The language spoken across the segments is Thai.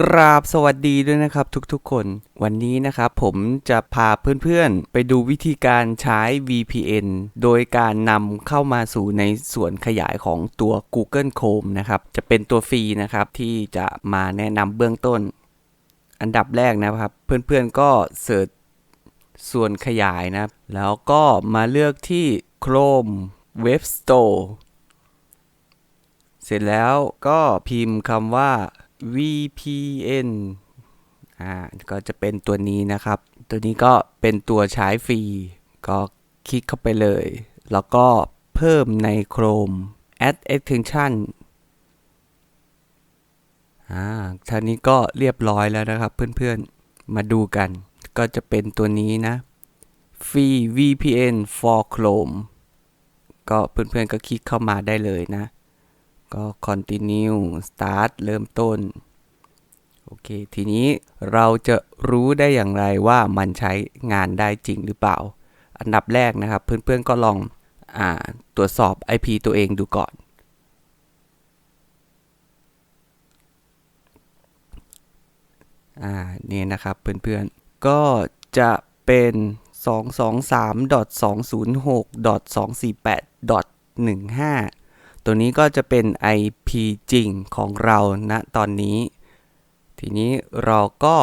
กราบสวัสดีด้วยนะครับทุกๆคน วันนี้นะครับผมจะพาเพื่อนๆ ไปดูวิธีการใช้ VPN โดยการนำเข้ามาสู่ในส่วนขยายของตัว Google Chrome นะครับ จะเป็นตัวฟรีนะครับที่จะมาแนะนำเบื้องต้น อันดับแรกนะครับ เพื่อนๆก็เสิร์ชส่วนขยายนะ แล้วก็มาเลือกที่ Chrome Web Store เสร็จแล้วก็พิมพ์คำว่า VPN อ่าก็จะเป็นตัวนี้นะครับ ตัวนี้ก็เป็นตัวใช้ฟรี ก็คลิกเข้าไปเลย แล้วก็เพิ่มใน Chrome add extension อ่าท่านี้ก็เรียบร้อยแล้วนะครับเพื่อนๆ มาดูกัน ก็จะเป็นตัวนี้นะ Free VPN for Chrome ก็เพื่อนๆก็คลิกเข้ามาได้เลยนะ ก็ continue start เริ่มต้น โอเค ทีนี้เราจะรู้ได้อย่างไรว่ามันใช้งานได้จริงหรือเปล่า อันดับแรกนะครับ เพื่อนๆก็ลองอตรวจสอบ IP ตัวเองดูก่อน อ่า นี่นะครับเพื่อนๆ ก็จะเป็น223.206.248.15 ตัวนี้ก็จะเป็น IP จริงของเราณตอนนี้ ทีนี้เราก็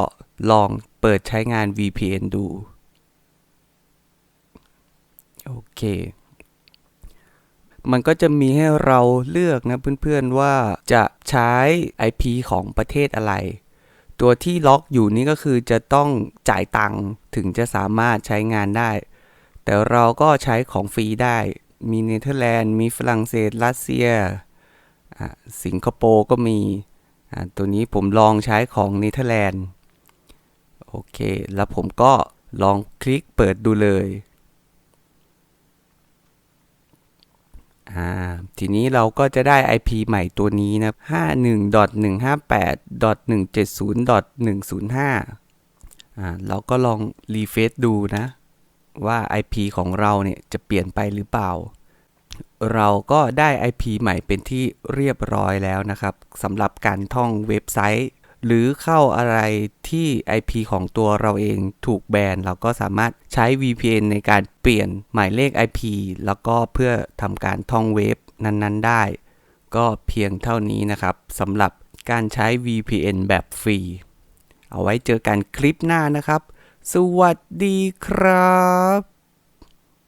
ลองเปิดใช้งาน VPN ดู โอเค มันก็จะมีให้เราเลือกนะเพื่อนๆว่าจะใช้ IP ของประเทศอะไร ตัวที่ล็อกอยู่นี่ก็คือจะต้องจ่ายตังค์ถึงจะสามารถใช้งานได้ แต่เราก็ใช้ของฟรีได้ มีเนเธอร์แลนด์ มีฝรั่งเศส รัสเซีย สิงคโปร์ก็มี ตัวนี้ผมลองใช้ของเนเธอร์แลนด์ โอเค แล้วผมก็ลองคลิกเปิดดูเลย ทีนี้เราก็จะได้ IP ใหม่ตัวนี้นะ51.158.170.105อ่าเราก็ลองรีเฟซดูนะ ว่า IP ของเราเนี่ยจะเปลี่ยนไปหรือเปล่า เราก็ได้ IP ใหม่เป็นที่เรียบร้อยแล้วนะครับสำหรับการท่องเว็บไซต์ หรือเข้าอะไรที่ IP ของตัวเราเองถูกแบนเราก็สามารถใช้ VPN ในการเปลี่ยนหมายเลข IP แล้วก็เพื่อทำการท่องเว็บนั้นๆ ได้ ก็เพียงเท่านี้นะครับสำหรับการใช้ VPN แบบฟรี เอาไว้เจอกันคลิปหน้านะครับ สวัสดีครับ